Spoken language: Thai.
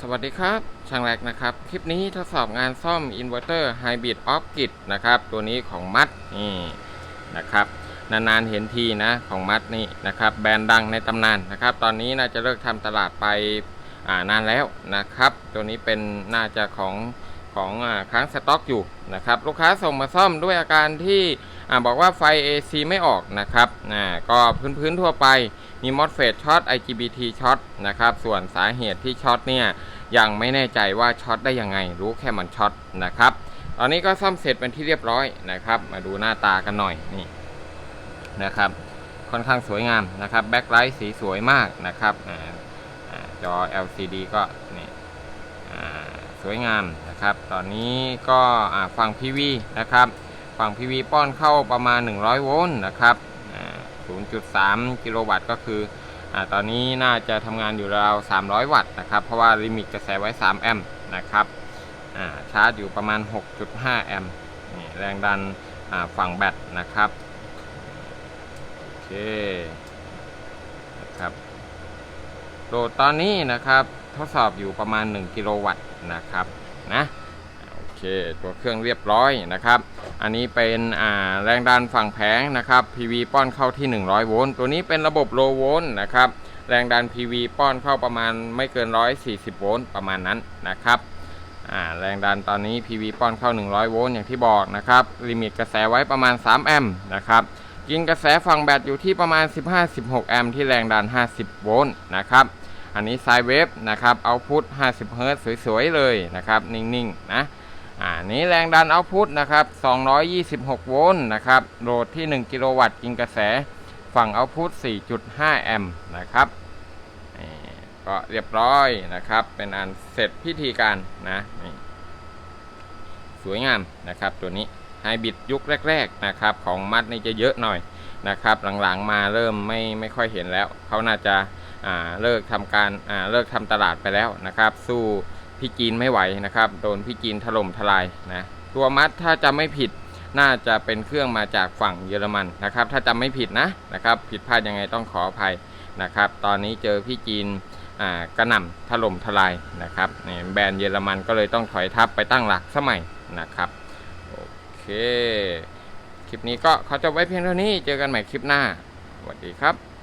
สวัสดีครับ ช่างแรกนะครับ คลิปนี้ทดสอบงานซ่อมอินเวอร์เตอร์ไฮบริดออฟกิดนะครับ ตัวนี้ของมัดนี่นะครับ นานๆเห็นทีนะของมัดนี่นะครับ แบรนด์ดังในตำนานนะครับ ตอนนี้น่าจะเลิกทำตลาดไปนานแล้วนะครับ ตัวนี้เป็นน่าจะของ ของค้างสต็อกอยู่นะครับลูกค้าส่งมาซ่อมด้วยอาการที่บอกว่าไฟ AC ไม่ออกนะครับอ่าก็พื้นๆทั่วไปมีมอสเฟตช็อต IGBT ช็อตนะครับส่วนสาเหตุที่ช็อตเนี่ยยังไม่แน่ใจว่าช็อตได้ยังไง รู้แค่มันช็อตนะครับตอนนี้ก็ซ่อมเสร็จเป็นที่เรียบร้อยนะครับ มาดูหน้าตากันหน่อยนี่นะครับ ค่อนข้างสวยงามนะครับแบ็คไลท์สีสวยมากนะครับอาอ่าจอ LCD ก็นี่สวยงาม นะครับ ตอนนี้ก็อ่าฝั่ง PV นะครับฝั่ง PV ป้อนเข้าประมาณ 100 โวลต์นะครับอ่า0.3 กิโลวัตต์ก็คืออตอนนี้น่าจะทำงานอยู่ราว 300 วัตต์นะครับ เพราะว่าลิมิตกระแสไว้ 3 แอมป์นะครับชาร์จอยู่ประมาณ 6.5 แอมป์แรงดันฝั่งแบตนะครับ โอเคนะครับโหลดตอนนี้นะครับทดสอบอยู่ประมาณ 1 กิโลวัตต์นะครับ นะโอเคตัวเครื่องเรียบร้อยนะครับ อันนี้เป็นแรงดันฝั่งแผงนะครับ PV ป้อนเข้าที่ 100 โวลต์ตัวนี้เป็นระบบโลโวลต์นะครับแรงดัน PV ป้อนเข้าประมาณไม่เกิน 140 โวลต์ประมาณนั้นนะครับแรงดันตอนนี้ PV ป้อนเข้า 100 โวลต์อย่างที่บอกนะครับลิมิตกระแสไว้ประมาณ 3 แอมป์นะครับกินกระแสฝั่งแบตอยู่ที่ประมาณ 15-16 แอมป์ที่แรงดัน 50 โวลต์นะครับ อันนี้ไซเวฟนะครับเอาพุท50เฮิรตซ์สวยๆเลยนะครับ นิ่งๆนะอ่านี้แรงดันเอาพุทนะครับ226 โวลต์นะครับโหลดที่ 1 กิโลวัตต์กินกระแสฝั่งเอาพุท4.5 แอมป์นะครับก็เรียบร้อยนะครับ เป็นอันเสร็จพิธีการนะนี่สวยงามนะครับ ตัวนี้ไฮบริดยุคแรก ๆนะครับ ของมัดนี่จะเยอะหน่อยนะครับ หลังๆมาเริ่มไม่ไม่ค่อยเห็นแล้ว เขาน่าจะ เลิกทำการเลิกทำตลาดไปแล้วนะครับ สู้พี่จีนไม่ไหวนะครับ โดนพี่จีนถล่มทลายนะตัวมัดถ้าจะไม่ผิดน่าจะเป็นเครื่องมาจากฝั่งเยอรมันนะครับ ถ้าจำไม่ผิดนะนะครับ ผิดพลาดยังไงต้องขออภัยนะครับ ตอนนี้เจอพี่จีนกระหน่ำถล่มทลายนะครับแบรนด์เยอรมันก็เลยต้องถอยทับไปตั้งหลักสมัยนะครับโอเค คลิปนี้ก็ขอจบไว้เพียงเท่านี้เจอกันใหม่คลิปหน้าสวัสดีครับ